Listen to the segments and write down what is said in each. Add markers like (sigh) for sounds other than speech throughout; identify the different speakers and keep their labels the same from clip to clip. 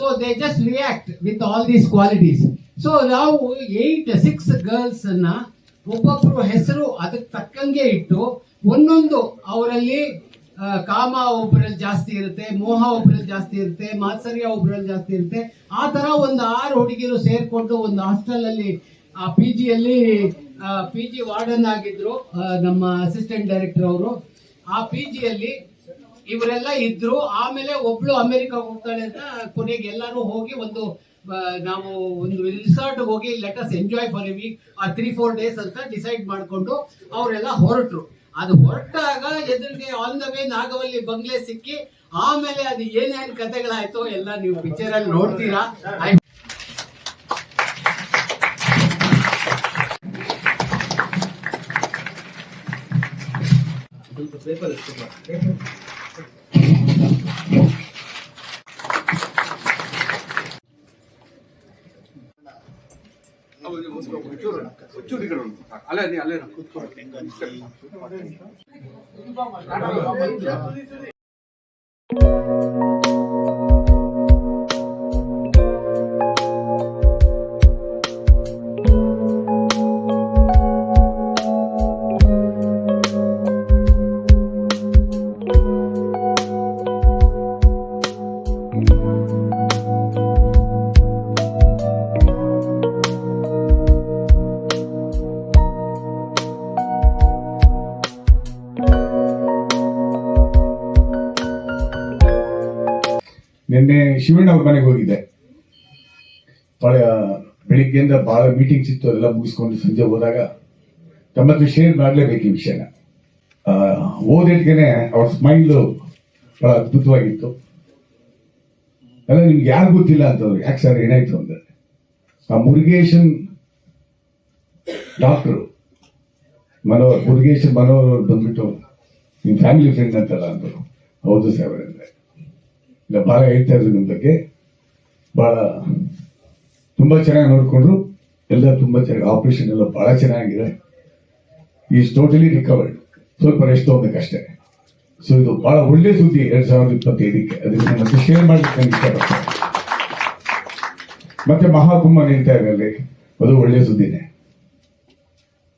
Speaker 1: So they just react with all these qualities so ನಾವು eight six girls ಅನ್ನ ಒಬ್ಬೊಬ್ಬರು ಹೆಸರು ಅದಕ್ಕೆ ತಕ್ಕಂಗೆ ಇಟ್ಟು ಒಂದೊಂದು ಅವರಲ್ಲಿ ಕಾಮ ಒಬ್ಬರಲ್ಲಿ ಜಾಸ್ತಿ ಇರುತ್ತೆ, ಮೋಹ ಒಬ್ಬರಲ್ಲಿ ಜಾಸ್ತಿ ಇರುತ್ತೆ, ಮಾತ್ಸರ್ಯ ಒಬ್ಬರಲ್ಲಿ ಜಾಸ್ತಿ ಇರುತ್ತೆ. ಆ ತರ ಒಂದು ಆರು ಹುಡುಗಿರು ಸೇರ್ಕೊಂಡು ಒಂದು ಹಾಸ್ಟೆಲ್ ಅಲ್ಲಿ, ಆ ಪಿ ಜಿಯಲ್ಲಿ ಪಿ ಜಿ ವಾರ್ಡನ್ ಆಗಿದ್ರು ನಮ್ಮ ಅಸಿಸ್ಟೆಂಟ್ ಡೈರೆಕ್ಟರ್ ಅವರು. ಆ ಪಿ ಜಿಯಲ್ಲಿ ಇವರೆಲ್ಲ ಇದ್ರು, ಆಮೇಲೆ ಒಬ್ಳು ಅಮೆರಿಕ ಹೋಗ್ತಾಳೆ ಅಂತ ಕೊನೆಗೆ ಎಲ್ಲಾರು ಹೋಗಿ ಒಂದು ನಾವು ಒಂದು ರಿಸಾರ್ಟ್ ಹೋಗಿ let's enjoy for a week ಆ ತ್ರೀ ಫೋರ್ ಡೇಸ್ ಅಂತ ಡಿಸೈಡ್ ಮಾಡಿಕೊಂಡು ಅವರೆಲ್ಲ ಹೊರಟ್ರು. ಅದು ಹೊರಟಾಗ ಎದುರಿಗೆ ಆನ್ ದ ವೇ ನಾಗವಲ್ಲಿ ಬಂಗ್ಲೆ ಸಿಕ್ಕಿ, ಆಮೇಲೆ ಅದು ಏನೇನು ಕಥೆಗಳಾಯ್ತು ಎಲ್ಲ ನೀವು ಪಿಕ್ಚರ್ ಅಲ್ಲಿ ನೋಡ್ತೀರಾ. I
Speaker 2: ಹುಚ್ಚೂರು ಈ ಕಡೆ ಒಂದು. ಅಲ್ಲೇ ನೀ ಅಲ್ಲೇ ಇರು.
Speaker 3: ನಿನ್ನೆ ಶಿವಣ್ಣ ಅವ್ರ ಮನೆಗೆ ಹೋಗಿದ್ದೆ. ಬೆಳಿಗ್ಗೆಯಿಂದ ಬಹಳ ಮೀಟಿಂಗ್ಸ್ ಇತ್ತು ಅದೆಲ್ಲ ಮುಗಿಸ್ಕೊಂಡು ಸಂಜೆ ಹೋದಾಗ. ತಮ್ಮ ಹತ್ರ ಶೇರ್ ಮಾಡಲೇಬೇಕು ಈ ವಿಷಯನ. ಓದಿಟ್ಗೆನೆ ಅವ್ರ ಸ್ಮೈಲು ಬಹಳ ಅದ್ಭುತವಾಗಿತ್ತು. ಅಲ್ಲ, ನಿಮ್ಗೆ ಯಾರು ಗೊತ್ತಿಲ್ಲ ಅಂತವ್ರು ಯಾಕೆ ಸರ್ ಏನಾಯ್ತು ಅಂದ್ರೆ, ಆ ಮುರುಗೇಶನ್ ಡಾಕ್ಟ್ರು ಮನೋಹರ್ ಮುರುಗೇಶನ್ ಮನೋಹರ್ ಅವ್ರು ಬಂದ್ಬಿಟ್ಟು, ನಿಮ್ ಫ್ಯಾಮಿಲಿ ಫ್ರೆಂಡ್ ಅಂತಲ್ಲ ಅಂದರು. ಹೌದು ಸರ್ ಅಂದ್ರೆ. ಇಲ್ಲ ಬಹಳ ಹೇಳ್ತಾ ಇದ್ರು ಬಗ್ಗೆ ಬಹಳ ತುಂಬಾ ಚೆನ್ನಾಗಿ ನೋಡಿಕೊಂಡ್ರು. ಎಲ್ಲ ತುಂಬಾ ಚೆನ್ನಾಗಿ ಆಪರೇಷನ್ ಎಲ್ಲ ಬಹಳ ಚೆನ್ನಾಗಿದೆ. ಈಸ್ ಟೋಟಲಿ ರಿಕವರ್ಡ್ ಸ್ವಲ್ಪ ರೆಸ್ಟ್ ತಗೋಬೇಕಷ್ಟೇ. ಸೊ ಇದು ಬಹಳ ಒಳ್ಳೆ ಸುದ್ದಿ ಎರಡ್ ಸಾವಿರದ ಇಪ್ಪತ್ತೈದಕ್ಕೆ. ಅದನ್ನ ಮತ್ತೆ ಶೇರ್ ಮಾಡ್ಲಿಕ್ಕೆ ನಾನು ಇಷ್ಟಪಡ್ತೇನೆ. ಮತ್ತೆ ಮಹಾಕುಂಭ ನಡೀತಾ ಇದೆ ಅಲ್ಲಿ. ಅದು ಒಳ್ಳೆ ಸುದ್ದಿನೇ.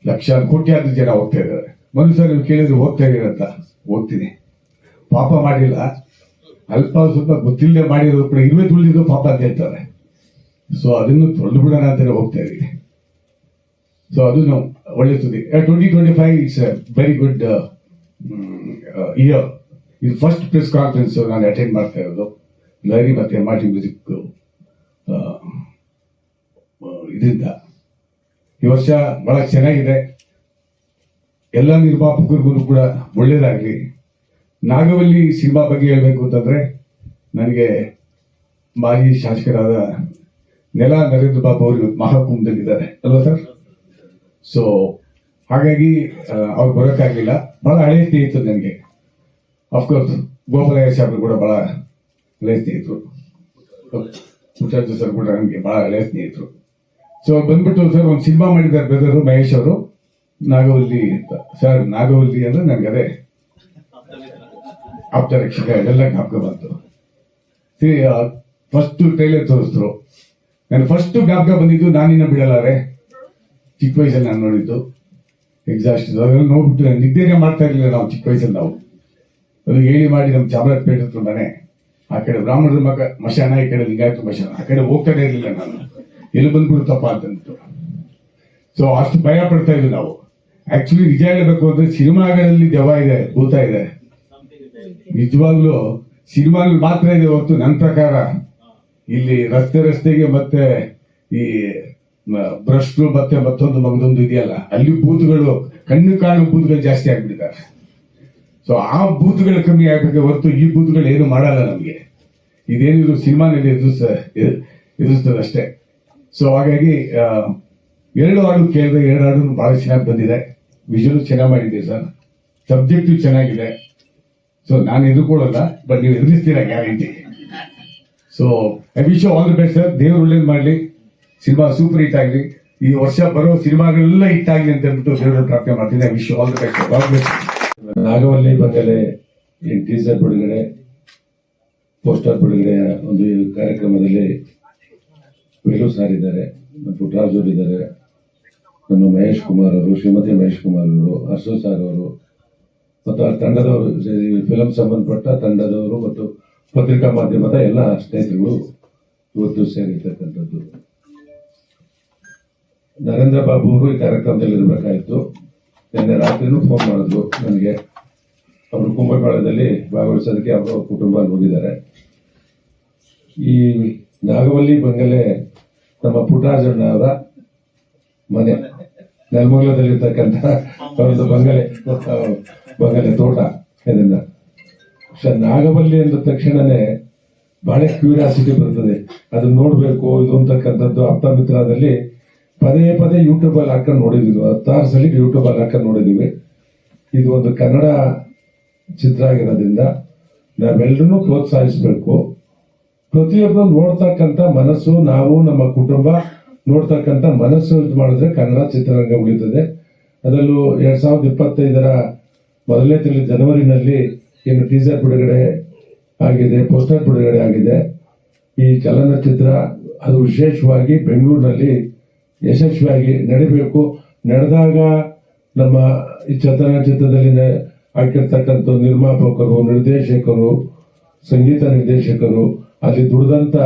Speaker 3: ಲಕ್ಷಾಂತರ ಕೋಟ್ಯಾಂತರ ಜನ ಹೋಗ್ತಾ ಇದ್ದಾರೆ. ಮನುಷ್ಯ ನೀವು ಕೇಳಿದ್ರೆ ಹೋಗ್ತಾ ಇದೀರಂತ ಹೋಗ್ತೀನಿ. ಪಾಪ ಮಾಡಿಲ್ಲ. ಅಲ್ಪ ಸ್ವಲ್ಪ ಗೊತ್ತಿಲ್ಲದೆ ಮಾಡಿದ್ರು ಕೂಡ ಇರುವೆ ತುಳಿದಿದ್ದು ಪಾಪ ಅಂತ ಹೇಳ್ತಾರೆ. ಸೊ ಅದನ್ನು ತೊಳೆದು ಬಿಡೋಣ ಅಂತಾನೆ ಹೋಗ್ತಾ ಇದೀವಿ ಸೊ ಅದು ನಾವು ಒಳ್ಳೆ ಸುದ್ದಿ. Twenty twenty five it's very good year ಇದು ಫಸ್ಟ್ ಪ್ರೆಸ್ ಕಾನ್ಫರೆನ್ಸ್ ನಾನು ಅಟೆಂಡ್ ಮಾಡ್ತಾ ಇರೋದು. ಲಹರಿ ಮತ್ತೆ ಮಾರ್ಟಿ ಮ್ಯೂಸಿಕ್ ಇದರಿಂದ. ಈ ವರ್ಷ ಬಹಳ ಚೆನ್ನಾಗಿದೆ. ಎಲ್ಲ ನಿರ್ಮಾಪಕರಿಗೂ ಕೂಡ ಒಳ್ಳೇದಾಗ್ಲಿ. ನಾಗವಲ್ಲಿ ಸಿನಿಮಾ ಬಗ್ಗೆ ಹೇಳ್ಬೇಕು ಅಂತಂದ್ರೆ, ನನಗೆ ಮಾಜಿ ಶಾಸಕರಾದ ನೆಲ ನರೇಂದ್ರ ಬಾಬು ಅವರು ಇವತ್ತು ಮಹಾಕುಂಭದಲ್ಲಿದ್ದಾರೆ. ಅಲ್ವಾ ಸರ್? ಸೊ ಹಾಗಾಗಿ ಅವ್ರು ಬರೋಕ್ಕಾಗಲಿಲ್ಲ. ಬಹಳ ಹಳೆ ಸ್ನೇಹಿತರು ನನಗೆ. ಅಫ್ಕೋರ್ಸ್ ಗೋಪಾಲಯ್ಯ ಸಾಹೇಬರು ಕೂಡ ಬಹಳ ಹಳೆ ಸ್ನೇಹಿತರು. ಸರ್ ಕೂಡ ನನಗೆ ಬಹಳ ಹಳೆ ಸ್ನೇಹಿತರು. ಸೊ ಬಂದ್ಬಿಟ್ಟು ಸರ್ ಒಂದು ಸಿನಿಮಾ ಮಾಡಿದ್ದಾರೆ ಬ್ರದರು ಮಹೇಶ್ ಅವರು. ನಾಗವಲ್ಲಿ ಅಂತ. ಸರ್, ನಾಗವಲ್ಲಿ ಅಂದರೆ ನನಗೆ ಅದೇ ಆಪ್ತ ರಕ್ಷಕ ಎಲ್ಲ ಜ್ಞಾಪಕ ಬಂತು. ಫಸ್ಟ್ ಟ್ರೈಲರ್ ತೋರಿಸಿದ್ರು. ನಾನು ಫಸ್ಟ್ ಜ್ಞಾಪಕ ಬಂದಿದ್ದು ನಾನಿನ್ನ ಬಿಡಲಾರೆ. ಚಿಕ್ಕ ವಯಸ್ಸಲ್ಲಿ ನಾನು ನೋಡಿದ್ದು. ಎಕ್ಸಾಸ್ಟ್ ಅದೆಲ್ಲ ನೋಡ್ಬಿಟ್ಟು ನಿದ್ದೆನೇ ಮಾಡ್ತಾ ಇರಲಿಲ್ಲ ನಾವು ಚಿಕ್ಕ ವಯಸ್ಸಲ್ಲಿ ನಾವು. ಅದು ಹೇಳಿ ಮಾಡಿ ನಮ್ಮ ಚಾಮರಾಜಪೇಟೆ ಹತ್ರ ಮನೆ. ಆ ಕಡೆ ಬ್ರಾಹ್ಮಣರ ಮಗ ಮಶಾನ, ಈ ಕಡೆ ಲಿಂಗಾಯತ ಮಶಾನ. ಆ ಕಡೆ ಹೋಗ್ತಾನೆ ಇರಲಿಲ್ಲ ನಾನು. ಎಲ್ಲಿ ಬಂದ್ಬಿಡುತ್ತಪ್ಪ ಅಂತಂದ್ಬಿಟ್ಟು. ಸೊ ಅಷ್ಟು ಭಯ ಪಡ್ತಾ ಇದ್ವಿ ನಾವು. ಆಕ್ಚುಲಿ ನಿಜ ಹೇಳಬೇಕು ಅಂದ್ರೆ ಸಿನಿಮಾಗಳಲ್ಲಿ ದೆವ್ವ ಇದೆ, ಭೂತ ಇದೆ. ನಿಜವಾಗ್ಲೂ ಸಿನಿಮಾಗಳು ಮಾತ್ರ ಇದೆ ಹೊರತು ನನ್ನ ಪ್ರಕಾರ. ಇಲ್ಲಿ ರಸ್ತೆ ರಸ್ತೆಗೆ ಮತ್ತೆ ಈ ಭ್ರಷ್ಟರು ಮತ್ತೆ ಮತ್ತೊಂದು ಮಗದೊಂದು ಇದೆಯಲ್ಲ, ಅಲ್ಲಿ ಬೂತ್ಗಳು, ಕಣ್ಣು ಕಾಣು ಬೂತ್ಗಳು ಜಾಸ್ತಿ ಆಗ್ಬಿಟ್ಟಿದ್ದಾರೆ. ಸೊ ಆ ಬೂತ್ಗಳು ಕಮ್ಮಿ ಆಗ್ಬೇಕು ಹೊರತು ಈ ಬೂತ್ಗಳು ಏನು ಮಾಡಲ್ಲ ನಮಗೆ. ಇದೇನಿದ್ರು ಸಿನಿಮಾನಲ್ಲಿ ಎದುರಿಸ ಎದುರಿಸ್ತದೆ ಅಷ್ಟೇ. ಸೊ ಹಾಗಾಗಿ ಎರಡು ಹಾಡು ಕೇಳಿದೆ ಎರಡು ಹಾಡು ಭಾಳ ಚೆನ್ನಾಗಿ ಬಂದಿದೆ. ವಿಜುವಲ್ ಚೆನ್ನಾಗಿ ಮಾಡಿದೆ ಸರ್. ಸಬ್ಜೆಕ್ಟಿವ್ ಚೆನ್ನಾಗಿದೆ. ಸೊ ನಾನು ಎದುರ್ಕೊಳ್ಳಲ್ಲ ಬಟ್ ನೀವು ಎದುರಿಸ್ತೀರಾ guarantee so I wish all the best sir ದೇವ್ರ ಒಳ್ಳೇದು ಮಾಡಲಿ. ಸಿನಿಮಾ ಸೂಪರ್ ಹಿಟ್ ಆಗಲಿ. ಈ ವರ್ಷ ಬರೋ ಸಿನಿಮಾಗಳೆಲ್ಲ ಹಿಟ್ ಆಗಲಿ ಅಂತ ಹೇಳ್ಬಿಟ್ಟು ದೇವರ ಪ್ರಾರ್ಥನೆ ಮಾಡ್ತೀನಿ I wish all the best
Speaker 4: Nagavalli ಬಂದಲೆ ಈ ಟೀಸರ್ ಬಿಡುಗಡೆ
Speaker 5: ಪೋಸ್ಟರ್ ಬಿಡುಗಡೆ ಒಂದು ಕಾರ್ಯಕ್ರಮದಲ್ಲಿ ವೇಲು ಸಾರ್ ಇದ್ದಾರೆ ಪುಟ್ಟರಾಜ್ ಇದ್ದಾರೆ. ನಮ್ಮ ಮಹೇಶ್ ಕುಮಾರ್ ಅವರು, ಶ್ರೀಮತಿ ಮಹೇಶ್ ಕುಮಾರ್ ಅವರು, ಹರ್ಷು ಸಾರ್ ಅವರು ಮತ್ತು ಆ ತಂಡದವರು ಫಿಲಂ ಸಂಬಂಧಪಟ್ಟ ತಂಡದವರು ಮತ್ತು ಪತ್ರಿಕಾ ಮಾಧ್ಯಮದ ಎಲ್ಲ ಸ್ನೇಹಿತರುಗಳು ಇವತ್ತು ಸೇರಿರ್ತಕ್ಕಂಥದ್ದು. ನರೇಂದ್ರ ಬಾಬು ಅವರು ಈ ಕಾರ್ಯಕ್ರಮದಲ್ಲಿ ಇರಬೇಕಾಯಿತು ನಿನ್ನೆ ರಾತ್ರಿನೂ ಫೋನ್ ಮಾಡಿದ್ರು ನನಗೆ. ಅವರು ಕುಂಭಮೇಳದಲ್ಲಿ ಭಾಗವಹಿಸೋದಕ್ಕೆ ಅವರ ಕುಟುಂಬ ಹೋಗಿದ್ದಾರೆ. ಈ ನಾಗವಲ್ಲಿ ಬಂಗಲೆ ನಮ್ಮ ಪುಟ್ಟರಾಜಣ್ಣ ಅವರ ಮನೆ. ನೆಲಮಂಗಲದಲ್ಲಿರ್ತಕ್ಕಂಥ ಒಂದು ಬಂಗಲೆ ಬಂಗಲೆ ತೋಟ ಇದನ್ನ ಶ- ನಾಗವಲ್ಲಿ ಅಂದ ತಕ್ಷಣನೇ ಬಹಳ ಕ್ಯೂರಿಯಾಸಿಟಿ ಬರ್ತದೆ. ಅದನ್ನ ನೋಡ್ಬೇಕು, ಇದು ಅಂತಕ್ಕಂಥದ್ದು ಆಪ್ತ ಮಿತ್ರದಲ್ಲಿ ಪದೇ ಪದೇ ಯೂಟ್ಯೂಬ್ ಅಲ್ಲಿ ಹಾಕೊಂಡು ನೋಡಿದ್ವಿ. ಹತ್ತಾರು ಸಲ ಯೂಟ್ಯೂಬ್ ಅಲ್ಲಿ ಹಾಕೊಂಡು ನೋಡಿದೀವಿ. ಇದು ಒಂದು ಕನ್ನಡ ಚಿತ್ರ ಆಗಿರೋದ್ರಿಂದ ನಾವೆಲ್ಲರೂ ಪ್ರೋತ್ಸಾಹಿಸಬೇಕು. ಪ್ರತಿಯೊಬ್ಬರು ನೋಡ್ತಕ್ಕಂಥ ಮನಸ್ಸು, ನಾವು, ನಮ್ಮ ಕುಟುಂಬ ನೋಡ್ತಕ್ಕಂಥ ಮನಸ್ಸು ಮಾಡಿದ್ರೆ ಕನ್ನಡ ಚಿತ್ರರಂಗ ಉಳಿತದೆ. ಅದರಲ್ಲೂ ಎರಡ್ ಸಾವಿರದ ಇಪ್ಪತ್ತೈದರ ಮೊದಲನೇ ತಿಂಗಳು ಜನವರಿನಲ್ಲಿ ಏನು ಟೀಸರ್ ಬಿಡುಗಡೆ ಆಗಿದೆ ಪೋಸ್ಟರ್ ಬಿಡುಗಡೆ ಆಗಿದೆ. ಈ ಚಲನಚಿತ್ರ ಅದು ವಿಶೇಷವಾಗಿ ಬೆಂಗಳೂರಿನಲ್ಲಿ ಯಶಸ್ವಿಯಾಗಿ ನಡಿಬೇಕು. ನಡೆದಾಗ ನಮ್ಮ ಈ ಚಲನಚಿತ್ರದಲ್ಲಿ ಹಾಕಿರ್ತಕ್ಕಂಥ ನಿರ್ಮಾಪಕರು, ನಿರ್ದೇಶಕರು, ಸಂಗೀತ ನಿರ್ದೇಶಕರು, ಅಲ್ಲಿ ದುಡಿದಂತ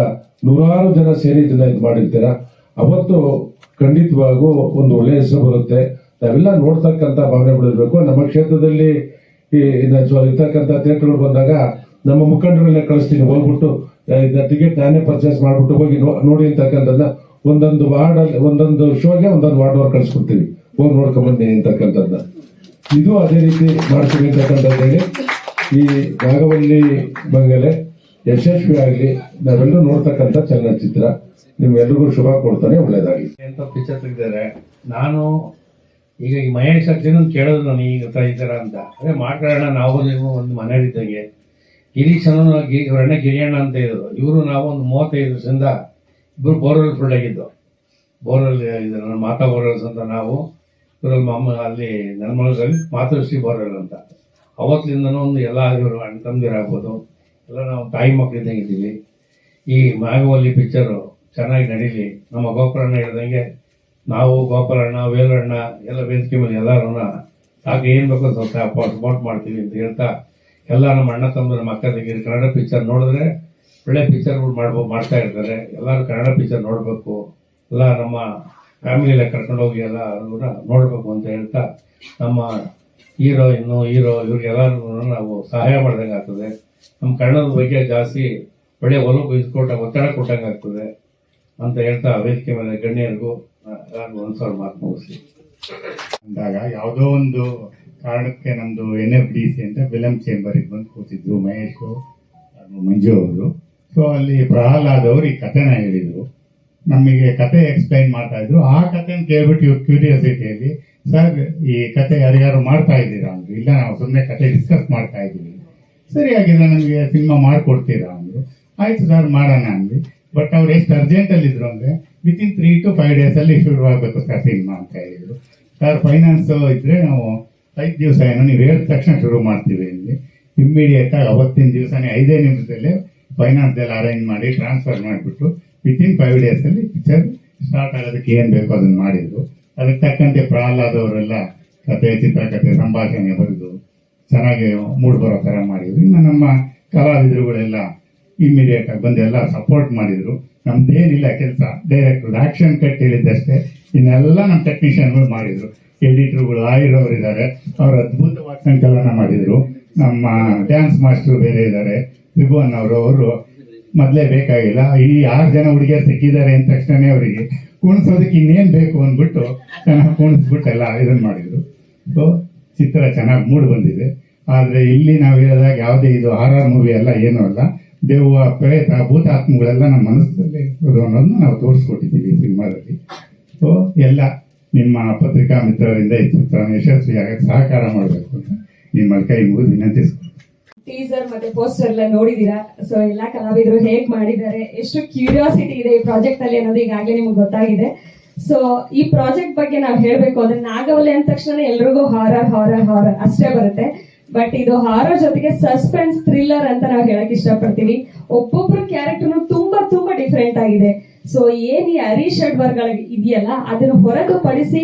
Speaker 5: ನೂರಾರು ಜನ ಸೇರಿ ಇದನ್ನ ಇದು ಮಾಡಿರ್ತೀರ? ಅವತ್ತು ಖಂಡಿತವಾಗೂ ಒಂದು ಒಳ್ಳೆ ಹೆಸರು ಬರುತ್ತೆ. ನಾವೆಲ್ಲ ನೋಡ್ತಕ್ಕಂಥ ಭಾವನೆ ಬಿಡಬೇಕು ನಮ್ಮ ಕ್ಷೇತ್ರದಲ್ಲಿ ಈ ಇರ್ತಕ್ಕಂಥ ಥಿಯೇಟರ್ಗಳು ಬಂದಾಗ ನಮ್ಮ ಮುಖಂಡರನ್ನೆಲ್ಲ ಕಳಿಸ್ತೀನಿ. ಹೋಗ್ಬಿಟ್ಟು ಟಿಕೆಟ್ ನಾನೇ ಪರ್ಚೇಸ್ ಮಾಡ್ಬಿಟ್ಟು ಹೋಗಿ ನೋಡಿ ಅಂತಕ್ಕಂಥದ್ದನ್ನ ಒಂದೊಂದು ವಾರ್ಡ್ ಅಲ್ಲಿ ಒಂದೊಂದು ಶೋಗೆ ಒಂದೊಂದು ವಾರ್ಡ್ ಅವ್ರು ಕಳಿಸ್ಕೊಡ್ತೀವಿ. ಹೋಗಿ ನೋಡ್ಕೊಂಬನ್ನಿ ಅಂತಕ್ಕಂಥದ್ದನ್ನ. ಇದು ಅದೇ ರೀತಿ ಮಾಡ್ತೀವಿ ಅಂತಕ್ಕಂಥದ್ದು ಹೇಳಿ. ಈ ನಾಗವಲ್ಲಿ ಬಂಗಲೆ ಯಶಸ್ವಿ ಆಗಲಿ ನಾವೆಲ್ಲರೂ ನೋಡ್ತಕ್ಕಂಥ ಚಲನಚಿತ್ರ ನಿಮ್ಗೆಲ್ರಿಗೂ ಶುಭ ಕೊಡ್ತಾನೆ ಒಳ್ಳೇದಾಗಿ
Speaker 4: ಎಂತ ಪಿಕ್ಚರ್ ತೆಗ್ದಾರೆ ನಾನು ಈಗ ಈ ಮಹೇಶ್ ಅರ್ಜುನ್ ಕೇಳೋದು ನಾನು ಈಗ ಥರ ಅಂತ. ಅದೇ ಮಾತಾಡೋಣ ನಾವು ನೀವು ಒಂದು ಮನೆಯಲ್ಲಿದ್ದಂಗೆ. ಗಿರೀಶ್ ಅನ್ನೋ ಗಿ ಇವ್ರ ಅಣ್ಣ ಗಿರಿಯಣ್ಣ ಅಂತ ಇದ್ರು. ಇವರು ನಾವು ಒಂದು ಮೂವತ್ತೈದು ವರ್ಷದಿಂದ ಇಬ್ಬರು ಬೋರ್ವೆಲ್ ಫುಲ್ ಆಗಿದ್ದು. ಬೋರ್ವೆಲ್, ಇದು ನನ್ನ ಮಾತಾ ಬೋರ್ವೆಲ್ಸ್ ಅಂತ ನಾವು. ಇವರಲ್ಲಿ ಮಾಮ, ಅಲ್ಲಿ ನೆಲಮಂಗಲದಲ್ಲಿ ಮಾತೃಶ್ರೀ ಬೋರ್ವೆಲ್ ಅಂತ. ಅವತ್ತಿಂದನೂ ಒಂದು ಎಲ್ಲ ಇವರು ಅಣ್ಣ ತಮ್ಮದಿರಾಗ್ಬೋದು. ಎಲ್ಲ ನಾವು ತಾಯಿ ಮಕ್ಕಳಿದ್ದಂಗೆ ಇದ್ದೀವಿ. ಈ ಮಾಗವಲ್ಲಿ ಪಿಕ್ಚರು ಚೆನ್ನಾಗಿ ನಡೀಲಿ. ನಮ್ಮ ಗೋಪಾಲಣ್ಣ ಹೇಳ್ದಂಗೆ ನಾವು ಗೋಪಾಲಣ್ಣ ವೇಲಣ್ಣ ಎಲ್ಲ ವೇದಿಕೆ ಮೇಲೆ ಎಲ್ಲರೂ ಸಾಕು, ಏನು ಬೇಕೋ ಸ್ವಲ್ಪ ಸಪೋರ್ಟ್ ಮಾಡ್ತೀವಿ ಅಂತ ಹೇಳ್ತಾ ಎಲ್ಲ ನಮ್ಮ ಅಣ್ಣ ತಮ್ಮ ನಮ್ಮ ಕನ್ನಡ ಪಿಕ್ಚರ್ ನೋಡಿದ್ರೆ ಒಳ್ಳೆ ಪಿಕ್ಚರ್ಗಳು ಮಾಡ್ಬೋ, ಮಾಡ್ತಾ ಇರ್ತಾರೆ. ಎಲ್ಲರೂ ಕನ್ನಡ ಪಿಕ್ಚರ್ ನೋಡಬೇಕು. ಎಲ್ಲ ನಮ್ಮ ಫ್ಯಾಮಿಲಿಯಲ್ಲ ಕರ್ಕೊಂಡೋಗಿ ಎಲ್ಲ ಕೂಡ ನೋಡಬೇಕು ಅಂತ ಹೇಳ್ತಾ ನಮ್ಮ ಹೀರೋಯಿನ್ನು ಹೀರೋ ಇವ್ರಿಗೆಲ್ಲರಿಗೂ ನಾವು ಸಹಾಯ ಮಾಡ್ದಂಗೆ ಆಗ್ತದೆ. ನಮ್ಮ ಕನ್ನಡದ ಬಗ್ಗೆ ಜಾಸ್ತಿ ಒಳ್ಳೆ ಒಲವು ಇಸ್ಕೊಟ್ಟ ಒತ್ತಡ ಕೊಟ್ಟಂಗೆ ಆಗ್ತದೆ ಅಂತ ಹೇಳ್ತಾ ವೇದಿಕೆ ಮೇಲೆ ಗಣ್ಯರಿಗೂ ನಾನು ಒಂದು ಸಾವಿರ ಮಾತು ಮುಗಿಸಿ.
Speaker 6: ಅಂದಾಗ ಯಾವುದೋ ಒಂದು ಕಾರಣಕ್ಕೆ ನಮ್ಮದು ಎನ್ ಎಫ್ ಡಿ ಸಿ ಅಂತ ಫಿಲಮ್ ಚೇಂಬರಿಗೆ ಬಂದು ಕೂತಿದ್ರು ಮಹೇಶ್ ಮಂಜು ಅವರು. ಸೊ ಅಲ್ಲಿ ಪ್ರಹ್ಲಾದ್ ಅವರು ಈ ಕಥೆನ ಹೇಳಿದರು. ನಮಗೆ ಕತೆ ಎಕ್ಸ್ಪ್ಲೈನ್ ಮಾಡ್ತಾ ಇದ್ರು. ಆ ಕಥೆನ ಕೇಳ್ಬಿಟ್ಟು ಇವ್ರು ಕ್ಯೂರಿಯಾಸಿಟಿಯಲ್ಲಿ ಸರ್, ಈ ಕತೆ ಯಾರ್ಯಾರು ಮಾಡ್ತಾ ಇದ್ದೀರಾ? ಅಂದ್ರೆ. ಇಲ್ಲ, ನಾವು ಸುಮ್ಮನೆ ಕತೆ ಡಿಸ್ಕಸ್ ಮಾಡ್ತಾ ಇದ್ದೀವಿ. ಸರಿ ಹಾಗಿದ್ರೆ ನಮಗೆ ಸಿನಿಮಾ ಮಾಡಿಕೊಡ್ತೀರಾ ಅಂದರು. ಆಯಿತು ಸರ್ ಮಾಡೋಣ ಅಂದ್ವಿ. ಬಟ್ ಅವ್ರು ಎಷ್ಟು ಅರ್ಜೆಂಟ್ ಅಲ್ಲಿ ಇದ್ರು ಅಂದ್ರೆ within three to five ಡೇಸಲ್ಲಿ ಶುರು ಆಗಬೇಕು ಸರ್ ಸಿನಿಮಾ ಅಂತ ಹೇಳಿದರು. ಸರ್ ಫೈನಾನ್ಸ್ ಇದ್ದರೆ ನಾವು ಐದು ದಿವಸ ಏನೋ ನೀವು ಹೇಳಿದ ತಕ್ಷಣ ಶುರು ಮಾಡ್ತೀವಿ ಅಂದ್ವಿ. ಇಮ್ಮಿಡಿಯೇಟಾಗಿ ಅವತ್ತಿನ ದಿವಸನೇ ಐದೇ ನಿಮಿಷದಲ್ಲಿ ಫೈನಾನ್ಸ್ ಎಲ್ಲ ಅರೇಂಜ್ ಮಾಡಿ ಟ್ರಾನ್ಸ್ಫರ್ ಮಾಡಿಬಿಟ್ಟು ವಿತ್ ಇನ್ ಫೈವ್ ಡೇಸಲ್ಲಿ ಪಿಕ್ಚರ್ ಸ್ಟಾರ್ಟ್ ಆಗೋದಕ್ಕೆ ಏನು ಬೇಕೋ ಅದನ್ನು ಮಾಡಿದರು. ಅದಕ್ಕೆ ತಕ್ಕಂತೆ ಪ್ರಹ್ಲಾದ್ ಅವರೆಲ್ಲ ಕತೆ ಚಿತ್ರಕತೆ ಸಂಭಾಷಣೆ ಬರೆದು ಚೆನ್ನಾಗಿ ಮೂಡ್ ಬರೋ ಥರ ಮಾಡಿದ್ರು. ಇನ್ನು ನಮ್ಮ ಕಲಾವಿದರುಗಳೆಲ್ಲ ಇಮ್ಮಿಡಿಯೇಟ್ ಆಗಿ ಬಂದು ಎಲ್ಲ ಸಪೋರ್ಟ್ ಮಾಡಿದ್ರು. ನಮ್ದೇನಿಲ್ಲ ಕೆಲಸ. ಡೈರೆಕ್ಟರ್ ಆಕ್ಷನ್ ಕಟ್ ಹೇಳಿದ್ದಷ್ಟೇ ಇನ್ನೆಲ್ಲ ನಮ್ಮ ಟೆಕ್ನಿಷಿಯನ್ಗಳು ಮಾಡಿದ್ರು. ಎಡಿಟರ್ಗಳು ಆಯುರವರು ಇದ್ದಾರೆ. ಅವರು ಅದ್ಭುತವಾದ ಸಂಕಲನ ಮಾಡಿದ್ರು. ನಮ್ಮ ಡ್ಯಾನ್ಸ್ ಮಾಸ್ಟರ್ ಬೇರೆ ಇದ್ದಾರೆ. ತ್ರಿಭುವನ್ ಅವರು ಅವರು ಮೊದಲೇ ಬೇಕಾಗಿಲ್ಲ. ಈ ಆರು ಜನ ಹುಡುಗಿಯರು ಸಿಕ್ಕಿದ್ದಾರೆ ಅಂದ ತಕ್ಷಣ ಅವರಿಗೆ, ಕುಣಿಸೋದಕ್ಕೆ ಇನ್ನೇನ್ ಬೇಕು? ಅಂದ್ಬಿಟ್ಟು ಚೆನ್ನಾಗಿ ಕುಣಿಸ್ಬಿಟ್ಟು ಎಲ್ಲ ಇದನ್ನ ಮಾಡಿದ್ರು. ಸೊ ಚಿತ್ರ ಚೆನ್ನಾಗಿ ಮೂಡಿ ಬಂದಿದೆ. ಆದ್ರೆ ಇಲ್ಲಿ ನಾವು ಹೇಳಿದಾಗ ಯಾವುದೇ ಇದು ಆರ್ ಆರ್ ಮೂವಿ ಅಲ್ಲ, ಏನೂ ಅಲ್ಲ. ದೆವ್ವ ಪ್ರೇತ ಭೂತಾತ್ಮಗಳೆಲ್ಲ ನಮ್ಮ ಮನಸ್ಸಲ್ಲಿ ಅನ್ನೋದನ್ನ ನಾವು ತೋರಿಸ್ಕೊಟ್ಟಿದ್ದೀವಿ ಸಿನಿಮಾದಲ್ಲಿ. ಸೊ ಎಲ್ಲ ನಿಮ್ಮ ಪತ್ರಿಕಾ ಮಿತ್ರರಿಂದ ಈ ಚಿತ್ರ ಯಶಸ್ವಿಯಾಗಕ್ಕೆ ಸಹಕಾರ ಮಾಡಬೇಕು ಅಂತ ನಿಮ್ಮಲ್ಲಿ ಕೈ ಮುಗಿದು ವಿನಂತಿಸ್ತೀನಿ
Speaker 7: ಟೀಸರ್ ಮತ್ತೆ ಪೋಸ್ಟರ್ ಎಲ್ಲ ನೋಡಿದೀರಾ? ಸೊ ಎಲ್ಲಾ ಕಲಾವಿದರು ಹೇಗ್ ಮಾಡಿದ್ದಾರೆ? ಎಷ್ಟು ಕ್ಯೂರಿಯಾಸಿಟಿ ಇದೆ ಈ ಪ್ರಾಜೆಕ್ಟ್ ಅಲ್ಲಿ ಅನ್ನೋದು ಈಗಾಗಲೇ ನಿಮ್ಗೆ ಗೊತ್ತಾಗಿದೆ. ಸೊ ಈ ಪ್ರಾಜೆಕ್ಟ್ ಬಗ್ಗೆ ನಾವು ಹೇಳ್ಬೇಕು ಅಂದ್ರೆ ನಾಗವಲೆ ಅಂದ ತಕ್ಷಣ ಎಲ್ರಿಗೂ ಹಾರರ್ ಹಾರರ್ ಹಾರರ್ ಅಷ್ಟೇ ಬರುತ್ತೆ. ಬಟ್ ಇದು ಹಾರರ್ ಜೊತೆಗೆ ಸಸ್ಪೆನ್ಸ್ ಥ್ರಿಲ್ಲರ್ ಅಂತ ನಾವು ಹೇಳಕ್ ಇಷ್ಟಪಡ್ತೀವಿ. ಒಬ್ಬೊಬ್ರು ಕ್ಯಾರೆಕ್ಟರ್ನು ತುಂಬಾ ತುಂಬಾ ಡಿಫ್ರೆಂಟ್ ಆಗಿದೆ. ಸೊ ಏನ್ ಈ ಹರೀಶ್ ಅಡ್ವರ್ಗಳ ಇದೆಯಲ್ಲ, ಅದನ್ನ ಹೊರತುಪಡಿಸಿ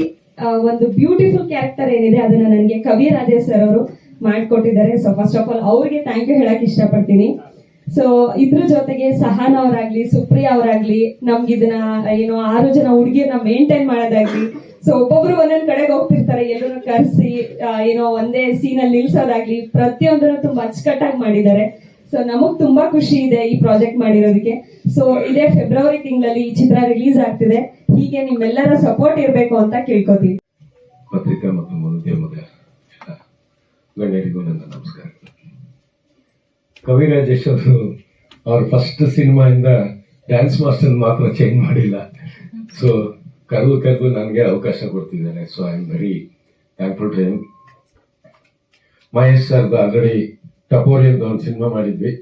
Speaker 7: ಒಂದು ಬ್ಯೂಟಿಫುಲ್ ಕ್ಯಾರೆಕ್ಟರ್ ಏನಿದೆ, ಅದನ್ನ ನನಗೆ ಕವಿ ರಾಜೇಶ್ ಸರ್ ಅವರು ಮಾಡ್ಕೊಟ್ಟಿದ್ದಾರೆ. ಸೊ ಫಸ್ಟ್ ಆಫ್ ಆಲ್ ಅವ್ರಿಗೆ ಥ್ಯಾಂಕ್ ಯು ಹೇಳಕ್ ಇಷ್ಟಪಡ್ತೀನಿ. ಸೊ ಇದ್ರ ಜೊತೆಗೆ ಸಹನ ಅವರಾಗ್ಲಿ, ಸುಪ್ರಿಯಾ ಅವರಾಗ್ಲಿ, ನಮ್ಗೆ ಇದನ್ನ, ಏನೋ, ಆರು ಜನ ಹುಡುಗಿಯನ್ನ ಮೇಂಟೈನ್ ಮಾಡೋದಾಗ್ಲಿ ಸೊ ಒಬ್ಬೊಬ್ರು ಒಂದೊಂದ್ ಕಡೆಗೆ ಹೋಗ್ತಿರ್ತಾರೆ ಎಲ್ಲರೂ ಕರೆಸಿ ಏನೋ ಒಂದೇ ಸೀನ್ ಅಲ್ಲಿ ನಿಲ್ಸೋದಾಗ್ಲಿ, ಪ್ರತಿಯೊಂದನ್ನು ತುಂಬಾ ಅಚ್ಚುಕಟ್ಟಾಗಿ ಮಾಡಿದ್ದಾರೆ. ಸೊ ನಮಗ್ ತುಂಬಾ ಖುಷಿ ಇದೆ ಈ ಪ್ರಾಜೆಕ್ಟ್ ಮಾಡಿರೋದಕ್ಕೆ. ಸೊ ಇದೇ ಫೆಬ್ರವರಿ ತಿಂಗಳಲ್ಲಿ ಈ ಚಿತ್ರ ರಿಲೀಸ್ ಆಗ್ತಿದೆ. ಹೀಗೆ ನಿಮ್ಮೆಲ್ಲರ ಸಪೋರ್ಟ್ ಇರಬೇಕು ಅಂತ ಕೇಳ್ಕೊತೀವಿ.
Speaker 1: ಪತ್ರಿಕಾ ಮತ್ತು ಗಣ್ಯರಿಗೂ ನನ್ನ ನಮಸ್ಕಾರ. ಕವಿ ರಾಜೇಶ್ ಅವರು, ಅವ್ರ ಫಸ್ಟ್ ಸಿನಿಮಾಯಿಂದ ಡ್ಯಾನ್ಸ್ ಮಾಸ್ಟರ್ ಮಾತ್ರ ಚೇಂಜ್ ಮಾಡಿಲ್ಲ. ಸೊ ಕರೆದು ಕರೆದು ನನಗೆ ಅವಕಾಶ ಕೊಡ್ತಿದ್ದಾರೆ. So I am very thankful to Mahesh ಸರ್ದು ಆಲ್ರೆಡಿ ಟಪೋರಿ ಅಂತ ಒಂದು ಸಿನಿಮಾ ಮಾಡಿದ್ವಿ.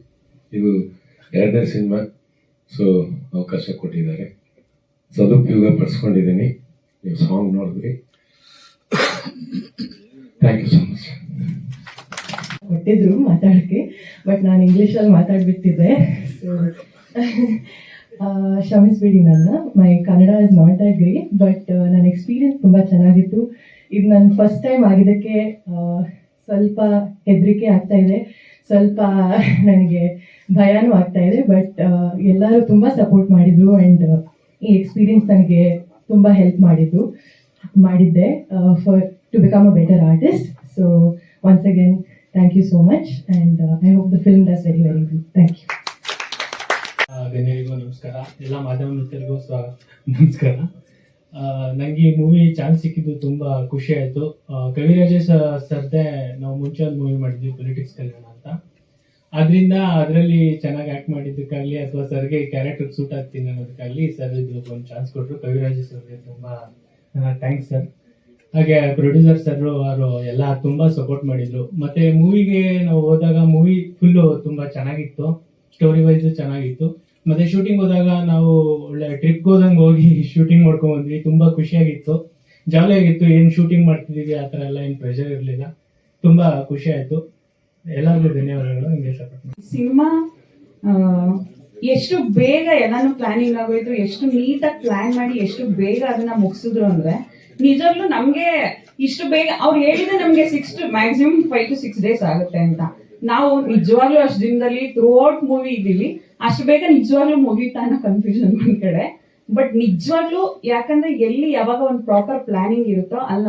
Speaker 1: ಇದು ಎರಡನೇ ಸಿನಿಮಾ. ಸೊ ಅವಕಾಶ ಕೊಟ್ಟಿದ್ದಾರೆ. ಸದುಪಯೋಗ ಪಡಿಸ್ಕೊಂಡಿದ್ದೀನಿ. ನೀವು ಸಾಂಗ್ ನೋಡಿದ್ರಿ. ಥ್ಯಾಂಕ್ ಯು ಸೊ ಮಚ್
Speaker 8: ಕೊಟ್ಟಿದ್ರು ಮಾತಾಡಕ್ಕೆ. ಬಟ್ ನಾನು ಇಂಗ್ಲೀಷಲ್ಲಿ ಮಾತಾಡ್ಬಿಟ್ಟಿದ್ದೆ. ಸೊ ನನ್ನ. My Kannada is not that great but ನನ್ನ ಎಕ್ಸ್ಪೀರಿಯನ್ಸ್ ತುಂಬ ಚೆನ್ನಾಗಿತ್ತು. ಇದು ನನ್ನ ಫಸ್ಟ್ ಟೈಮ್ ಆಗಿದ್ದಕ್ಕೆ ಸ್ವಲ್ಪ ಹೆದರಿಕೆ ಆಗ್ತಾ ಇದೆ. ಸ್ವಲ್ಪ ನನಗೆ ಭಯನೂ ಆಗ್ತಾ ಇದೆ. ಬಟ್ ಎಲ್ಲರೂ ತುಂಬ ಸಪೋರ್ಟ್ ಮಾಡಿದ್ರು ಆ್ಯಂಡ್ ಈ ಎಕ್ಸ್ಪೀರಿಯನ್ಸ್ ನನಗೆ ತುಂಬ ಹೆಲ್ಪ್ ಮಾಡಿದ್ದು, ಮಾಡಿದ್ದೆ for to become a better artist so once again thank you so much, and uh, I hope the film does very, very good. Thank
Speaker 9: you. ಗಣ್ಯರಿಗೂ ನಮಸ್ಕಾರ. ಎಲ್ಲ ಮಾಧ್ಯಮ ಮಿತ್ರರಿಗೂ ಸ್ವಾ ನಮಸ್ಕಾರ. ನನಗೆ ಈ ಮೂವಿ ಚಾನ್ಸ್ ಸಿಕ್ಕಿದ್ದು ತುಂಬ ಖುಷಿ ಆಯಿತು. ಕವಿರಾಜೇಶ್ ಸರ್ದೆ ನಾವು ಮುಂಚೆ ಒಂದು ಮೂವಿ ಮಾಡಿದ್ವಿ ಪೊಲಿಟಿಕ್ಸ್ ಕಲ್ಯಾಣ ಅಂತ. ಅದರಿಂದ ಅದರಲ್ಲಿ ಚೆನ್ನಾಗಿ ಆ್ಯಕ್ಟ್ ಮಾಡಿದ್ದಕ್ಕಾಗಲಿ ಅಥವಾ ಸರ್ಗೆ ಕ್ಯಾರೆಕ್ಟರ್ ಸೂಟ್ ಆಗ್ತೀನಿ ಅನ್ನೋದಕ್ಕಾಗಲಿ ಸರ್ ಇದು ಒಂದು ಚಾನ್ಸ್ ಕೊಟ್ಟರು ಕವಿರಾಜೇಶ್ ಸರ್ಗೆ ತುಂಬ ಥ್ಯಾಂಕ್ಸ್ ಸರ್ ಹಾಗೆ ಪ್ರೊಡ್ಯೂಸರ್ ಸರ್ ಅವರು ಎಲ್ಲ ತುಂಬಾ ಸಪೋರ್ಟ್ ಮಾಡಿದ್ರು. ಮತ್ತೆ ಮೂವಿಗೆ ನಾವು ಹೋದಾಗ ಮೂವಿ ಫುಲ್ಲು ತುಂಬಾ ಚೆನ್ನಾಗಿತ್ತು. ಸ್ಟೋರಿ ವೈಸ್ ಚೆನ್ನಾಗಿತ್ತು. ಮತ್ತೆ ಶೂಟಿಂಗ್ ಹೋದಾಗ ನಾವು ಒಳ್ಳೆ ಟ್ರಿಪ್ ಹೋದಂಗೆ ಹೋಗಿ (laughs) ಶೂಟಿಂಗ್ ಮಾಡ್ಕೊಂಡ್ ಬಂದ್ವಿ. ತುಂಬಾ ಖುಷಿಯಾಗಿತ್ತು. ಜಾಲಿಯಾಗಿತ್ತು ಏನ್ ಶೂಟಿಂಗ್ ಮಾಡ್ತಿದೀವಿ ಆ ಥರ ಎಲ್ಲ ಏನ್ ಪ್ರೆಷರ್ ಇರಲಿಲ್ಲ. ತುಂಬಾ ಖುಷಿ ಆಯ್ತು. ಎಲ್ಲರಿಗೂ ಧನ್ಯವಾದಗಳು. ಹಿಂಗೆ ಸಪೋರ್ಟ್
Speaker 10: ಸಿನಿಮಾ ಎಷ್ಟು ಬೇಗ ಎಲ್ಲಾನು ಪ್ಲಾನಿಂಗ್ ಆಗೋಯ್ತು, ಎಷ್ಟು ನೀಟಾಗಿ ಪ್ಲಾನ್ ಮಾಡಿ, ಎಷ್ಟು ಬೇಗ ಅದನ್ನ ಮುಗಿಸಿದ್ರು ಅಂದ್ರೆ ನಿಜವಾಗ್ಲೂ ನಮ್ಗೆ ಇಷ್ಟು ಬೇಗ, ಅವ್ರು ಹೇಳಿದ್ರೆ ನಮ್ಗೆ six to maximum five to six days ಆಗುತ್ತೆ ಅಂತ. ನಾವು ನಿಜವಾಗ್ಲೂ ಅಷ್ಟು ದಿನದಲ್ಲಿ ಥ್ರೂ ಔಟ್ ಮೂವಿ ಇದೀವಿ ಅಷ್ಟು ಬೇಗ ನಿಜವಾಗ್ಲೂ ಅನ್ನೋ ಕನ್ಫ್ಯೂಷನ್ ಒಂದ್ ಕಡೆ. ಬಟ್ ನಿಜವಾಗ್ಲೂ ಯಾಕಂದ್ರೆ ಎಲ್ಲಿ ಯಾವಾಗ ಒಂದು ಪ್ರಾಪರ್ ಪ್ಲಾನಿಂಗ್ ಇರುತ್ತೋ ಅಲ್ಲಿ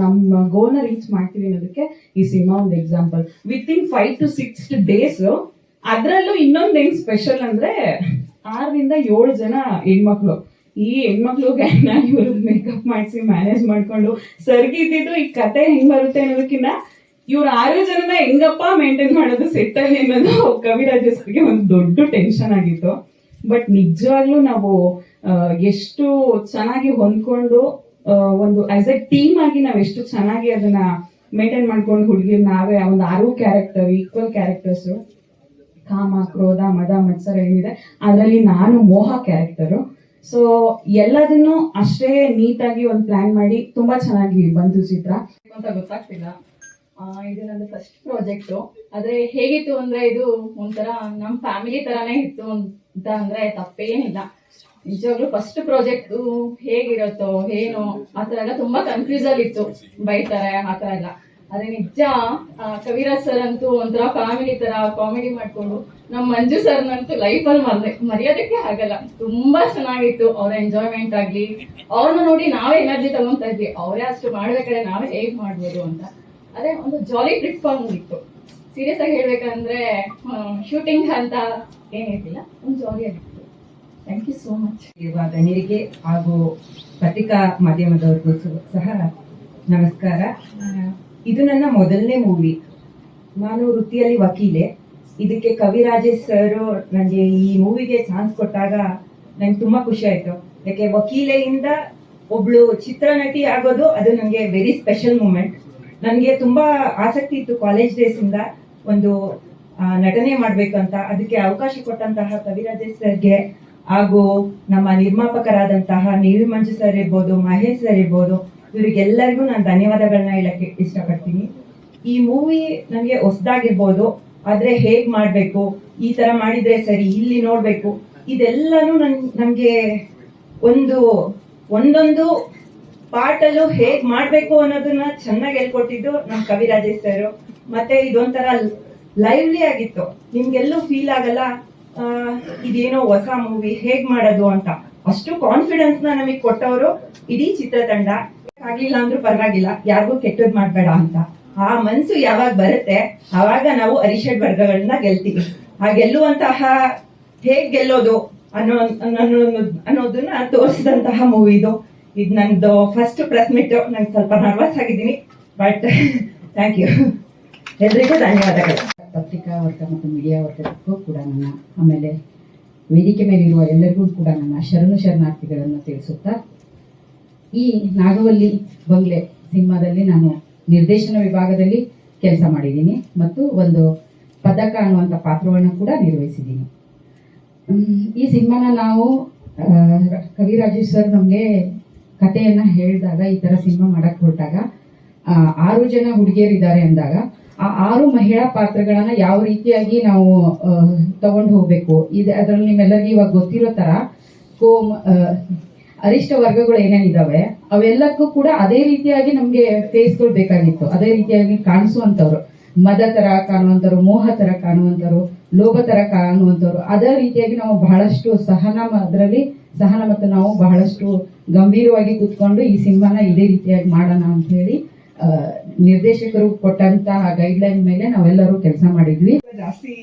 Speaker 10: ನಾವು ನಮ್ಮ ಗೋಲ್ನ ರೀಚ್ ಮಾಡ್ತೀವಿ ಅನ್ನೋದಕ್ಕೆ ಈ ಸಿನಿಮಾ ಒಂದು example within five to six days ಅದ್ರಲ್ಲೂ ಇನ್ನೊಂದ್ ಏನ್ ಸ್ಪೆಷಲ್ ಅಂದ್ರೆ ಆರರಿಂದ ಏಳು ಜನ ಹೆಣ್ಮಕ್ಳು. ಈ ಹೆಣ್ಮಕ್ಳು ಗ್ಯಾಂಗ್ನ ಇವರು ಮೇಕಪ್ ಮಾಡಿಸಿ ಮ್ಯಾನೇಜ್ ಮಾಡ್ಕೊಂಡು ಸರ್ಗಿದ್ದಿದ್ದು ಈ ಕತೆ ಹೆಂಗ್ ಬರುತ್ತೆ ಅನ್ನೋದಕ್ಕಿಂತ ಇವ್ರ ಆರು ಜನನ ಹೆಂಗಪ್ಪ ಮೇಂಟೈನ್ ಮಾಡೋದು ಸೆಟ್ ಅಲ್ಲಿ ಅನ್ನೋದು ಕವಿರಾಜಸ್ಗೆ ಒಂದು ದೊಡ್ಡ ಟೆನ್ಷನ್ ಆಗಿತ್ತು. ಬಟ್ ನಿಜವಾಗ್ಲೂ ನಾವು ಎಷ್ಟು ಚೆನ್ನಾಗಿ ಹೊಂದ್ಕೊಂಡು ಒಂದು ಆಸ್ ಎ ಟೀಮ್ ಆಗಿ ನಾವ್ ಎಷ್ಟು ಚೆನ್ನಾಗಿ ಅದನ್ನ ಮೇಂಟೈನ್ ಮಾಡ್ಕೊಂಡು ಹುಡುಗಿರ್ ನಾವೇ ಒಂದು ಆರು ಕ್ಯಾರೆಕ್ಟರ್ ಈಕ್ವಲ್ ಕ್ಯಾರೆಕ್ಟರ್ಸ್ ಕಾಮ, ಕ್ರೋಧ, ಮದ, ಮತ್ಸರ ಏನಿದೆ, ಅದರಲ್ಲಿ ನಾನು ಮೋಹ ಕ್ಯಾರೆಕ್ಟರು ಸೊ ಎಲ್ಲದನ್ನು ಅಷ್ಟೇ ನೀಟಾಗಿ ಒಂದು ಪ್ಲಾನ್ ಮಾಡಿ ತುಂಬಾ ಚೆನ್ನಾಗಿ ಬಂತು ಚಿತ್ರ.
Speaker 8: ಅಂತ ಗೊತ್ತಾಗ್ತಿಲ್ಲ. ಇದು ನನ್ನ ಫಸ್ಟ್ ಪ್ರಾಜೆಕ್ಟ್ ಆದ್ರೆ ಹೇಗಿತ್ತು ಅಂದ್ರೆ ಇದು ಒಂಥರ ನಮ್ಮ ಫ್ಯಾಮಿಲಿ ತರಾನೇ ಇತ್ತು ಅಂತ ಅಂದ್ರೆ ತಪ್ಪೇನಿಲ್ಲ. ನಿಜವಾಗ್ಲೂ ಫಸ್ಟ್ ಪ್ರಾಜೆಕ್ಟ್ ಹೇಗಿರುತ್ತೋ, ಏನು ಆತರ ಎಲ್ಲ ತುಂಬಾ ಕನ್ಫ್ಯೂಸ್ ಅಲ್ಲಿ ಇತ್ತು ಬೈತಾರೆ ಆತರ ಎಲ್ಲ. ಅದೇ ನಿಜ ಕವಿರಾಜ್ ಸರ್ ಅಂತೂ ಒಂಥರ ಫ್ಯಾಮಿಲಿ ತರ ಕಾಮಿಡಿ ಮಾಡ್ಕೊಂಡು ನಮ್ಮ ಮಂಜು ಸರ್ನಂತೂ ಲೈಫಲ್ಲಿ ಅಲ್ಲಿ ಮರೆಯೋದಕ್ಕೆ ಆಗಲ್ಲ. ತುಂಬಾ ಚೆನ್ನಾಗಿತ್ತು ಅವ್ರ ಎಂಜಾಯ್ಮೆಂಟ್ ಆಗ್ಲಿ. ಅವ್ರನ್ನ ನೋಡಿ ನಾವೇ ಎನರ್ಜಿ ತಗೊಂತಾ ಇದ್ವಿ. ಅವರೇ ಅಷ್ಟು ಮಾಡ್ಬೇಕಾದ್ರೆ ನಾವೇ ಹೇಗ್ ಮಾಡ್ಬೋದು ಅಂತ. ಅದೇ ಒಂದು ಜಾಲಿ ಟ್ರಿಪ್ ಇತ್ತು ಸೀರಿಯಸ್ ಆಗಿ ಹೇಳ್ಬೇಕಂದ್ರೆ ಶೂಟಿಂಗ್ ಅಂತ ಏನಿರ್ಲಿಲ್ಲ ಒಂದು ಜಾಲಿ ಆಗಿತ್ತು ಥ್ಯಾಂಕ್ ಯು ಸೋ ಮಚ್
Speaker 11: ಇರುವ ಗಣ್ಯರಿಗೆ ಹಾಗೂ ಪತ್ರಿಕಾ ಮಾಧ್ಯಮದವ್ರಿಗೂ ಸಹ- ಸಹ ನಮಸ್ಕಾರ. ಇದು ನನ್ನ ಮೊದಲನೇ ಮೂವಿ ನಾನು ವೃತ್ತಿಯಲ್ಲಿ ವಕೀಲೆ. ಇದಕ್ಕೆ ಕವಿರಾಜೇಶ್ ಸರ್ ನನಗೆ ಈ ಮೂವಿಗೆ ಚಾನ್ಸ್ ಕೊಟ್ಟಾಗ ನಂಗೆ ತುಂಬಾ ಖುಷಿ ಆಯ್ತು. ಯಾಕೆ ವಕೀಲೆಯಿಂದ ಒಬ್ಳು ಚಿತ್ರನಟಿ ಆಗೋದು ಅದು ನನಗೆ ವೆರಿ ಸ್ಪೆಷಲ್ ಮೂಮೆಂಟ್ ನನಗೆ ತುಂಬಾ ಆಸಕ್ತಿ ಇತ್ತು ಕಾಲೇಜ್ ಡೇಸ್ ಇಂದ ಒಂದು ನಟನೆ ನಟನೆ ಅಂತ. ಅದಕ್ಕೆ ಅವಕಾಶ ಕೊಟ್ಟಂತಹ ಕವಿರಾಜೇಶ್ ಸರ್ಗೆ ಹಾಗೂ ನಮ್ಮ ನಿರ್ಮಾಪಕರಾದಂತಹ ನೀರು ಮಂಜು ಸರ್ ಇರ್ಬೋದು, ಮಹೇಶ್ ಸರ್ ಇರ್ಬೋದು, ಇವರಿಗೆಲ್ಲರಿಗೂ ನಾನು ಧನ್ಯವಾದಗಳನ್ನ ಹೇಳಕ್ಕೆ ಇಷ್ಟಪಡ್ತೀನಿ. ಈ ಮೂವಿ ನನಗೆ ಹೊಸದಾಗಿರ್ಬೋದು. ಆದ್ರೆ ಹೇಗ್ ಮಾಡ್ಬೇಕು? ಈ ತರ ಮಾಡಿದ್ರೆ ಸರಿ, ಇಲ್ಲಿ ನೋಡ್ಬೇಕು. ಇದೆಲ್ಲಾನು ನನ್, ನಮ್ಗೆ ಒಂದು, ಒಂದೊಂದು ಪಾಠಲ್ಲೂ ಹೇಗ್ ಮಾಡ್ಬೇಕು ಅನ್ನೋದನ್ನ ಚೆನ್ನಾಗಿ ಹೇಳ್ಕೊಟ್ಟಿದ್ದು ನಮ್ ಕವಿರಾಜೇಶ್ ಸರ್. ಮತ್ತೆ ಇದೊಂಥರ ಲೈವ್ಲಿ ಆಗಿತ್ತು. ನಿಮ್ಗೆಲ್ಲೂ ಫೀಲ್ ಆಗಲ್ಲ ಇದೇನೋ ಹೊಸ ಮೂವಿ ಹೇಗ್ ಮಾಡೋದು ಅಂತ. ಅಷ್ಟು ಕಾನ್ಫಿಡೆನ್ಸ್ನ ನಮಗ್ ಕೊಟ್ಟವರು ಇಡೀ ಚಿತ್ರತಂಡ. ಆಗ್ಲಿಲ್ಲ ಅಂದ್ರೂ ಪರವಾಗಿಲ್ಲ, ಯಾರಿಗೂ ಕೆಟ್ಟದ್ ಮಾಡ್ಬೇಡ ಅಂತ. ಆ ಮನ್ಸು ಯಾವಾಗ ಬರುತ್ತೆ ಆವಾಗ ನಾವು ಅರಿಷಡ್ ವರ್ಗಗಳನ್ನ ಗೆಲ್ತೀವಿ. ಆ ಗೆಲ್ಲುವಂತಹ ಹೇಗ್ ಗೆಲ್ಲೋದು ಅನ್ನೋ- ಅನ್ನೋದನ್ನ ತೋರಿಸಿದಂತಹ ಮೂವಿ ಇದು. ಇದು ನಂದು ಫಸ್ಟ್ ಪ್ರೆಸ್ ಮೀಟ್ ನಂಗೆ ಸ್ವಲ್ಪ ನರ್ವಸ್ ಆಗಿದ್ದೀನಿ ಬಟ್ ಥ್ಯಾಂಕ್ ಯು ಎಲ್ರಿಗೂ ಧನ್ಯವಾದಗಳು.
Speaker 12: ಪತ್ರಿಕಾ ವರ್ಗ ಮತ್ತು ಮೀಡಿಯಾ ವರ್ಗಕ್ಕೂ ಕೂಡ ನನ್ನ, ಆಮೇಲೆ ವೇದಿಕೆ ಮೇಲಿರುವ ಎಲ್ಲರಿಗೂ ಕೂಡ ನನ್ನ ಶರಣು ಶರಣಾರ್ಥಿಗಳನ್ನು ತಿಳಿಸುತ್ತಾ, ಈ ನಾಗವಲ್ಲಿ ಬಂಗ್ಲೆ ಸಿನಿಮಾದಲ್ಲಿ ನಾನು ನಿರ್ದೇಶನ ವಿಭಾಗದಲ್ಲಿ ಕೆಲಸ ಮಾಡಿದ್ದೀನಿ ಮತ್ತು ಒಂದು ಪದಕ ಅನ್ನುವಂಥ ಪಾತ್ರವನ್ನು ಕೂಡ ನಿರ್ವಹಿಸಿದ್ದೀನಿ. ಈ ಸಿನಿಮಾನ ನಾವು ಕವಿರಾಜೇಶ್ ಸರ್ ನಮಗೆ ಕಥೆಯನ್ನು ಹೇಳಿದಾಗ, ಈ ಥರ ಸಿನಿಮಾ ಮಾಡಕ್ಕೆ ಹೊರಟಾಗ ಆರು ಜನ ಹುಡುಗಿಯರಿದ್ದಾರೆ ಅಂದಾಗ, ಆ ಆರು ಮಹಿಳಾ ಪಾತ್ರಗಳನ್ನು ಯಾವ ರೀತಿಯಾಗಿ ನಾವು ತಗೊಂಡು ಹೋಗಬೇಕು? ಇದು, ಅದರಲ್ಲಿ ನಿಮ್ಮೆಲ್ಲರಿಗೂ ಇವಾಗ ಗೊತ್ತಿರೋ ಥರ ಕೋಮ್ ಅರಿಷ್ಟ ವರ್ಗಗಳು ಏನೇನಿದಾವೆ, ಅವೆಲ್ಲಕ್ಕೂ ಕೂಡ ಅದೇ ರೀತಿಯಾಗಿ ನಮ್ಗೆ ಫೇಸ್ಗಳು ಬೇಕಾಗಿತ್ತು. ಅದೇ ರೀತಿಯಾಗಿ ಕಾಣಿಸುವಂತವ್ರು ಮದ ತರ ಕಾಣುವಂತವ್ರು ಮೋಹ ತರ ಕಾಣುವಂತವ್ರು ಲೋಭ ತರ ಕಾಣುವಂತವ್ರು ಅದೇ ರೀತಿಯಾಗಿ ನಾವು ಬಹಳಷ್ಟು ಸಹನ ಅದರಲ್ಲಿ ಸಹನ ಮತ್ತು ನಾವು ಬಹಳಷ್ಟು ಗಂಭೀರವಾಗಿ ಕೂತ್ಕೊಂಡು ಈ ಸಿನಿಮಾನ ಇದೇ ರೀತಿಯಾಗಿ ಮಾಡೋಣ ಅಂತ ಹೇಳಿ ನಿರ್ದೇಶಕರು ಕೊಟ್ಟಂತಹ ಗೈಡ್ಲೈನ್ ಮೇಲೆ ನಾವೆಲ್ಲರೂ ಕೆಲಸ ಮಾಡಿದ್ವಿ.
Speaker 10: ಜಾಸ್ತಿ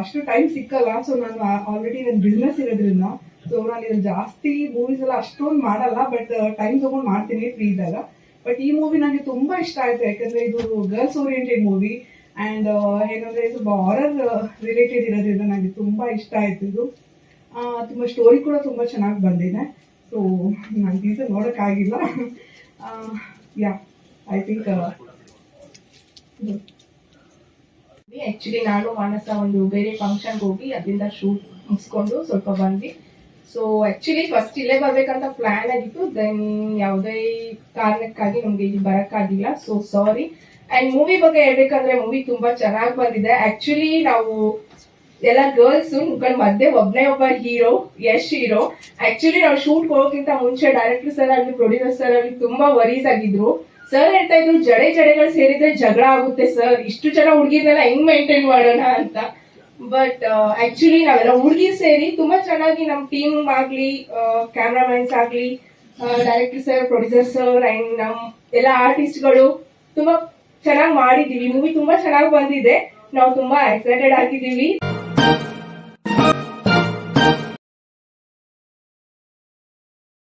Speaker 10: ಅಷ್ಟು ಟೈಮ್ ಸಿಕ್ಕಲ್ಲ. ಸೊ ನಾನು ಆಲ್ರೆಡಿ ನನ್ನ ಬಿಸ್ನೆಸ್ ಇರೋದ್ರಿಂದ ಸೊ ನಾನು ಜಾಸ್ತಿ ಮೂವೀಸ್ ಎಲ್ಲ ಅಷ್ಟೊಂದು ಮಾಡಲ್ಲ ಬಟ್ ಟೈಮ್ ತಗೊಂಡು ಮಾಡ್ತೀನಿ ಫ್ರೀ ಇದ್ದಾಗ. ಬಟ್ ಈ ಮೂವಿ ನನಗೆ ತುಂಬಾ ಇಷ್ಟ ಆಯ್ತು, ಯಾಕಂದ್ರೆ ಇದು ಗರ್ಲ್ಸ್ ಓರಿಯೆಂಟೆಡ್ ಮೂವಿ ಅಂಡ್ ಏನಂದ್ರೆ ಇದು ಹಾರರ್ ರಿಲೇಟೆಡ್ ಇರೋದ್ರಿಂದ ನನಗೆ ತುಂಬಾ ಇಷ್ಟ ಆಯ್ತು ಇದು. ತುಂಬ ಸ್ಟೋರಿ ಕೂಡ ತುಂಬಾ ಚೆನ್ನಾಗಿ ಬಂದಿದೆ. ಸೊ ನಾನು ಟೀಸರ್ ನೋಡೋಕ್ಕಾಗಿಲ್ಲ ಯಾ ಐ ಥಿಂಕ್
Speaker 13: ಆ್ಯಕ್ಚುಲಿ ನಾನು ಮಾನಸ ಒಂದು ಬೇರೆ ಫಂಕ್ಷನ್ಗೆ ಹೋಗಿ ಅದರಿಂದ ಶೂಟ್ ಮುಗಿಸ್ಕೊಂಡು ಸ್ವಲ್ಪ ಬಂದ್ವಿ. ಸೊ ಆಕ್ಚುಲಿ ಫಸ್ಟ್ ಇಲ್ಲೇ ಬರ್ಬೇಕಂತ ಪ್ಲಾನ್ ಆಗಿತ್ತು. ದೆನ್ ಯಾವುದೇ ಕಾರಣಕ್ಕಾಗಿ ನಮ್ಗೆ ಇಲ್ಲಿ ಬರಕ್ಕಾಗಿಲ್ಲ. ಸೊ ಸಾರಿ ಅಂಡ್ ಮೂವಿ ಬಗ್ಗೆ ಹೇಳ್ಬೇಕಂದ್ರೆ ಮೂವಿ ತುಂಬಾ ಚೆನ್ನಾಗಿ ಬಂದಿದೆ. ಆಕ್ಚುಲಿ ನಾವು ಎಲ್ಲ ಗರ್ಲ್ಸ್ಗಳ ಮಧ್ಯೆ ಒಬ್ಬನೇ ಒಬ್ಬ ಹೀರೋ ಯಶ್ ಹೀರೋ ಆಕ್ಚುಲಿ ನಾವು ಶೂಟ್ ಹೋಗೋಕ್ಕಿಂತ ಮುಂಚೆ ಡೈರೆಕ್ಟರ್ ಸರ್ ಆಗಲಿ ಪ್ರೊಡ್ಯೂಸರ್ ಸರ್ ಆಗಲಿ ತುಂಬಾ ವರೀಸ್ ಆಗಿದ್ರು. ಸರ್ ಹೇಳ್ತಾ ಇದ್ರು, ಜಡೆ ಜಡೆಗಳು ಸೇರಿದ್ರೆ ಜಗಳ ಆಗುತ್ತೆ ಸರ್ ಇಷ್ಟು ಜನ ಹುಡುಗಿರ್ನೆಲ್ಲ ಹೆಂಗ್ ಮೇಂಟೈನ್ ಮಾಡೋಣ ಅಂತ. ಬಟ್ ಆಕ್ಚುಲಿ ನಾವೆಲ್ಲ ಹುಡುಗಿ ಸೇರಿ ತುಂಬಾ ಚೆನ್ನಾಗಿ ನಮ್ಮ ಟೀಮ್ ಆಗ್ಲಿ ಕ್ಯಾಮ್ರಾಮನ್ಸ್ ಆಗ್ಲಿ director sir producer sir and ನಮ್ ಎಲ್ಲ ಆರ್ಟಿಸ್ಟ್ಗಳು ತುಂಬಾ ಚೆನ್ನಾಗಿ ಮಾಡಿದೀವಿ ಮೂವಿ ತುಂಬಾ ಚೆನ್ನಾಗಿ ಬಂದಿದೆ. ನಾವು ತುಂಬಾ ಎಕ್ಸೈಟೆಡ್ ಆಗಿದ್ದೀವಿ.